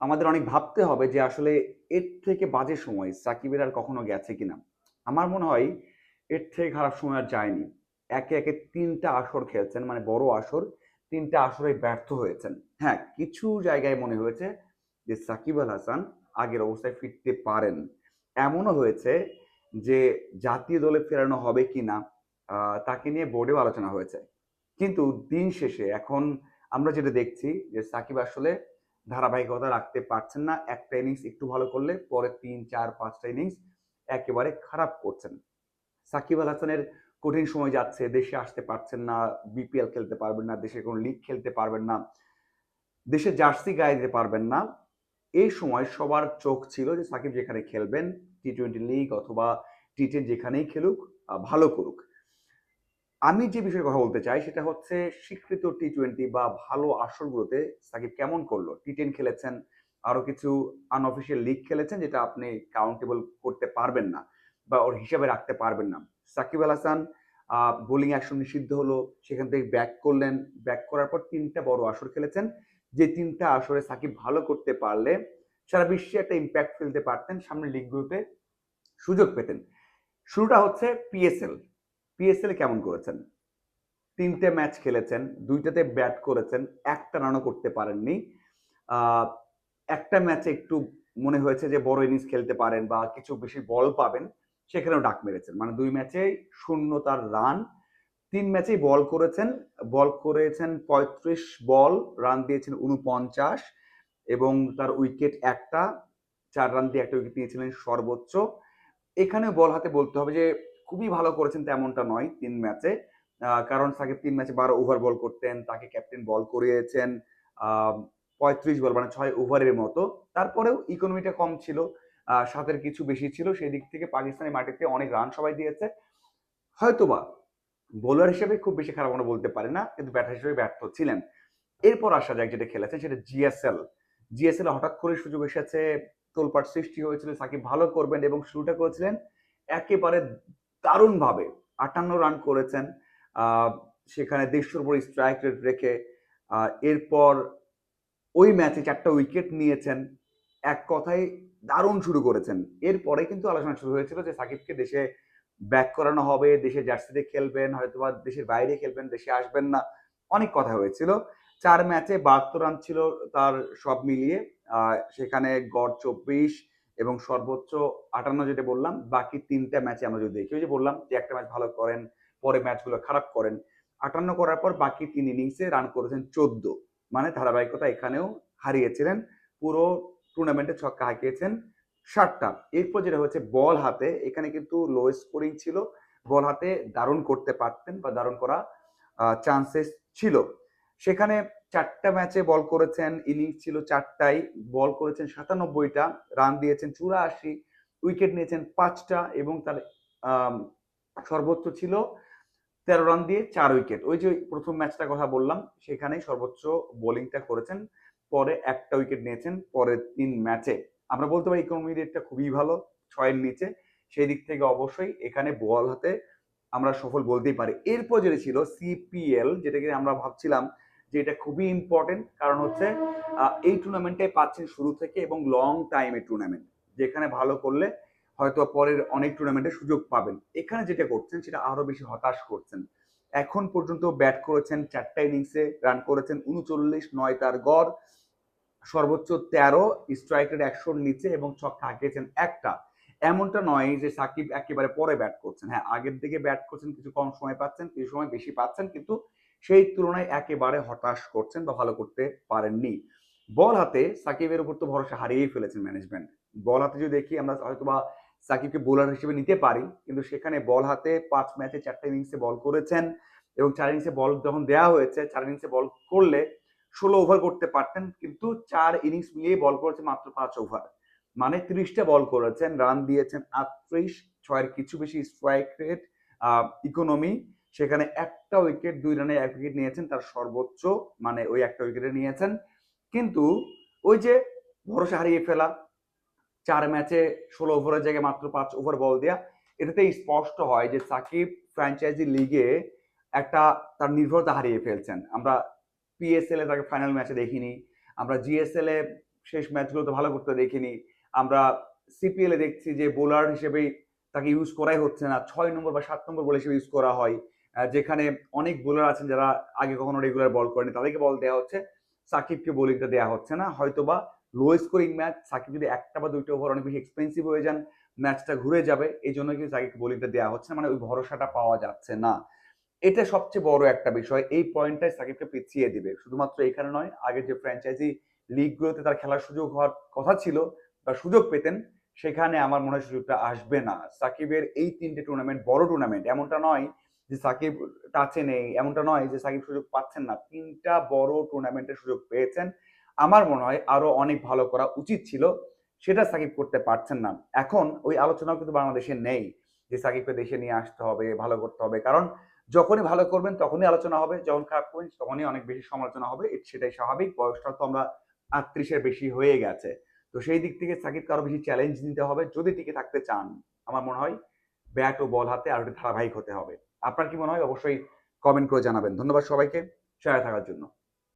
আমাদের অনেক ভাবতে হবে যে আসলে এর থেকে বাজে সময় সাকিবের আর কখনো গেছে কিনা। আমার মনে হয় এর থেকে খারাপ সময় আর যায়নি। একে একে তিনটা আসর খেলছেন মানে বড় আসর তিনটা আসরে ব্যর্থ হয়েছেন। হ্যাঁ কিছু জায়গায় মনে হয়েছে যে সাকিব আল হাসান আগের অবস্থায় ফিরতে পারেন। এমনও হয়েছে যে জাতীয় দলে ফেরানো হবে কিনা আহ, তাকে নিয়ে বোর্ডেও আলোচনা হয়েছে। কিন্তু দিন শেষে এখন আমরা যেটা দেখছি যে সাকিব আসলে ধারাবাহিকতা রাখতে পারছেন না। একটা ইনিংস একটু ভালো করলে পরে তিন, চার, পাঁচটা ইনিংস একেবারে খারাপ করছেন। সাকিব আল হাসানের কঠিন সময় যাচ্ছে, দেশে আসতে পারছেন না বিপিএল খেলতে পারবেন না, দেশে কোনো লিগ খেলতে পারবেন না, দেশে জার্সি গায়ে দিতে পারবেন না। এই সময় সবার চোখ ছিল যে সাকিব যেখানে খেলবেন টি টোয়েন্টি লিগ অথবা টি টেন যেখানেই খেলুক ভালো করুক। আমি যে বিষয়ে কথা বলতে চাই সেটা হচ্ছে স্বীকৃত টি টোয়েন্টি বা ভালো আসরগুলোতে সাকিব কেমন করল? টি টেন খেলেছেন, আরও কিছু আনঅফিসিয়াল লিগ খেলেছেন যেটা আপনি কাউন্টেবল করতে পারবেন না বা ওর হিসাবে রাখতে পারবেন না। সাকিব আল হাসান বোলিং অ্যাকশন নিষিদ্ধ হলো, সেখান থেকে ব্যাক করলেন। ব্যাক করার পর তিনটা বড় আসর খেলেছেন। যে তিনটা আসরে সাকিব ভালো করতে পারলে সারা বিশ্বে একটা ইম্প্যাক্ট ফেলতে পারতেন সামনে লিগগুলোতে সুযোগ পেতেন। শুরুটা হচ্ছে পিএসএল পিএসএল কেমন করেছেন? তিনটে ম্যাচ খেলেছেন, দুইটাতে ব্যাট করেছেন, একটা রানও করতে পারেননি। একটা ম্যাচে একটু মনে হয়েছে যে বড় ইনিংস খেলতে পারেন বা কিছু বেশি বল পাবেন, সেখানেও ডাক মেরেছেন। মানে দুই ম্যাচে শূন্য তার রান তিন ম্যাচেই বল করেছেন বল করেছেন পঁয়ত্রিশ বল রান দিয়েছেন উনপঞ্চাশ এবং তার উইকেট একটা, চার রান দিয়ে একটা উইকেট নিয়েছিলেন সর্বোচ্চ। এখানে বল হাতে বলতে হবে যে খুবই ভালো করেছেন তেমনটা নয় তিন ম্যাচে। কারণ সাকিব তিন ম্যাচে বারো ওভার বল করতেন, তাকে ক্যাপ্টেন বল করিয়েছেন পঁয়ত্রিশ বল মানে ছয় ওভারের মতো। তারপরেও ইকোনমিটা কম ছিল সাতের কিছু বেশি ছিল সেই দিক থেকে পাকিস্তানি মাটিতে অনেক রান সবাই দিয়েছে। হয়তোবা বোলার হিসেবে খুব বেশি খারাপ আমরা বলতে পারি না, কিন্তু ব্যাটার হিসেবে ব্যর্থ ছিলেন। এরপর আসা যাক যেটা খেলেছেন, সেটা জিএসএল জিএসএল হঠাৎ করে সুযোগ এসেছে তোলপাট সৃষ্টি হয়েছিল, সাকিব ভালো করবেন এবং শুরুটা করেছিলেন একেবারে দারুণভাবে আটান্ন রান করেছেন। সেখানে দেড়শোর উপর স্ট্রাইক রেট রেখে এরপর ওই ম্যাচে চারটা উইকেট নিয়েছেন। এক কথায় দারুণ শুরু করেছেন। এরপরে কিন্তু আলোচনা শুরু হয়েছিল যে সাকিবকে দেশে ব্যাক করানো হবে, দেশে জার্সিতে খেলবেন, হয়তোবা দেশের বাইরে খেলবেন, দেশে আসবেন না। অনেক কথা হয়েছিল। চার ম্যাচে বাহাত্তর রান ছিল তার সব মিলিয়ে। সেখানে গড় চব্বিশ এবং সর্বোচ্চ আটান্ন যেটা বললাম, বাকি তিনটা ম্যাচে আমরা যদি দেখি, ওই যে বললাম যে একটা ম্যাচ ভালো করেন, পরে ম্যাচগুলো খারাপ করেন, আটান্ন করার পর বাকি তিন ইনিংসে রান করেছেন চোদ্দ। মানে ধারাবাহিকতা এখানেও হারিয়েছিলেন, পুরো টুর্নামেন্টে ছক্কা হাঁকিয়েছেন ষাটটা। এরপর যেটা হচ্ছে বল হাতে, এখানে কিন্তু লো স্কোরিং ছিল বল হাতে দারুণ করতে পারতেন বা দারুণ করা চান্সেস ছিল। সেখানে চারটা ম্যাচে বল করেছেন, ইনিংস ছিল চারটাই, বল করেছেন সাতানব্বইটা, রান দিয়েছেন চুরাশি, উইকেট নিয়েছেন পাঁচটা এবং তার সর্বোচ্চ ছিল তেরো রান দিয়ে চার উইকেট। ওই যে প্রথম ম্যাচটার কথা বললাম, সেখানেই সর্বোচ্চ বোলিংটা করেছেন, পরে একটা উইকেট নিয়েছেন পরের তিন ম্যাচে। আমরা বলতে পারি ইকোনমি রেটটা খুবই ভালো, ছয়ের নিচে, সেই দিক থেকে অবশ্যই এখানে বল হাতে আমরা সফল বলতেই পারি। এরপর যেটা ছিল সিপিএল যেটাকে আমরা ভাবছিলাম যে এটা খুবই ইম্পর্টেন্ট কারণ হচ্ছে এই টুর্নামেন্টে পাচ্ছেন শুরু থেকে এবং লং টাইমের টুর্নামেন্ট যেখানে ভালো করলে হয়তো পরের অনেক টুর্নামেন্টে সুযোগ পাবেন। এখানে যেটা করছেন, সেটা আরও বেশি হতাশ করছেন। এখন পর্যন্ত ব্যাট করেছেন চারটা ইনিংসে রান করেছেন উনচল্লিশ, নয় তার গড়, সর্বোচ্চ তেরো স্ট্রাইকের একশোর নিচে এবং ছক্কা হাঁকিয়েছেন একটা। এমনটা নয় যে সাকিব একেবারে পরে ব্যাট করছেন। হ্যাঁ আগের দিকে ব্যাট করছেন, কিছু কম সময় পাচ্ছেন, কিছু সময় বেশি পাচ্ছেন, কিন্তু সেই তুলনায় একেবারে হতাশ করছেন বা ভালো করতে পারেননি। বল হাতে সাকিবের উপর তো ভরসা হারিয়েই ফেলেছেন ম্যানেজমেন্ট বল হাতে যদি দেখি আমরা হয়তোবা সাকিবকে বোলার হিসেবে নিতে পারি, কিন্তু সেখানে বল হাতে পাঁচ ম্যাচে চারটা ইনিংসে বল করেছেন এবং চার ইনিংসে বল যখন দেওয়া হয়েছে, চার ইনিংসে বল করলে ষোলো ওভার করতে পারতেন, কিন্তু চার ইনিংস মিলিয়ে বল করেছে মাত্র পাঁচ ওভার মানে ত্রিশটা বল করেছেন রান দিয়েছেন আটত্রিশ, ছয়ের কিছু বেশি স্ট্রাইক রেট ইকোনমি সেখানে একটা উইকেট দুই রানে এক উইকেট নিয়েছেন, তার সর্বোচ্চ মানে ওই একটা উইকেটে নিয়েছেন। কিন্তু ওই যে ভরসা হারিয়ে ফেলা, চার ম্যাচে ষোলো ওভারের জায়গায় মাত্র পাঁচ ওভার বল দেয়া এটাতে স্পষ্ট হয় যে সাকিব ফ্র্যাঞ্চাইজি লিগে একটা তার নির্ভরতা হারিয়ে ফেলছেন। আমরা পিএসএল এ তাকে ফাইনাল ম্যাচে দেখিনি, আমরা জিএসএল এ শেষ ম্যাচগুলোতে ভালো করতে দেখিনি, আমরা সিপিএল এ দেখছি যে বোলার হিসেবেই তাকে ইউজ করাই হচ্ছে না, ছয় নম্বর বা সাত নম্বর বল হিসেবে ইউজ করা হয়। যেখানে অনেক বোলার আছেন যারা আগে কখনো রেগুলার বল করেনি তাদেরকে বল দেওয়া হচ্ছে। সাকিবকে বোলিংটা দেওয়া হচ্ছে না। হয়তোবা লো স্কোরিং ম্যাচ সাকিব যদি একটা বা দুইটা ওভার অনেক বেশি এক্সপেন্সিভ হয়ে যান ম্যাচটা ঘুরে যাবে এই জন্য কিন্তু সাকিবকে বোলিংটা দেওয়া হচ্ছে মানে ওই ভরসাটা পাওয়া যাচ্ছে না। এটা সবচেয়ে বড় একটা বিষয়, এই পয়েন্টটাই সাকিবকে পিছিয়ে দিবে। শুধুমাত্র এখানে নয়, আগে যে ফ্র্যাঞ্চাইজি লিগগুলোতে তার খেলার সুযোগ হওয়ার কথা ছিল বা সুযোগ পেতেন, সেখানে আমার মনে হয় সুযোগটা আসবে না। সাকিবের এই তিনটে টুর্নামেন্ট বড় টুর্নামেন্ট এমনটা নয় যে সাকিব টাচে নেই, এমনটা নয় যে সাকিব সুযোগ পাচ্ছেন না। তিনটা বড় টুর্নামেন্টের সুযোগ পেয়েছেন। আমার মনে হয় আরও অনেক ভালো করা উচিত ছিল, সেটা সাকিব করতে পারছেন না। এখন ওই আলোচনাও কিন্তু বাংলাদেশে নেই যে সাকিবকে দেশে নিয়ে আসতে হবে, ভালো করতে হবে। কারণ যখনই ভালো করবেন তখনই আলোচনা হবে, যখন খারাপ করবেন তখনই অনেক বেশি সমালোচনা হবে। সেটাই স্বাভাবিক বয়সটা তো আমরা আটত্রিশের বেশি হয়ে গেছে। তো সেই দিক থেকে সাকিবকে আরও বেশি চ্যালেঞ্জ নিতে হবে। যদি টিকে থাকতে চান, আমার মনে হয় ব্যাট ও বল হাতে আরও ধারাবাহিক হতে হবে। আপনার কি মনে হয়? অবশ্যই কমেন্ট করে জানাবেন। ধন্যবাদ সবাইকে। সাথে থাকার জন্য।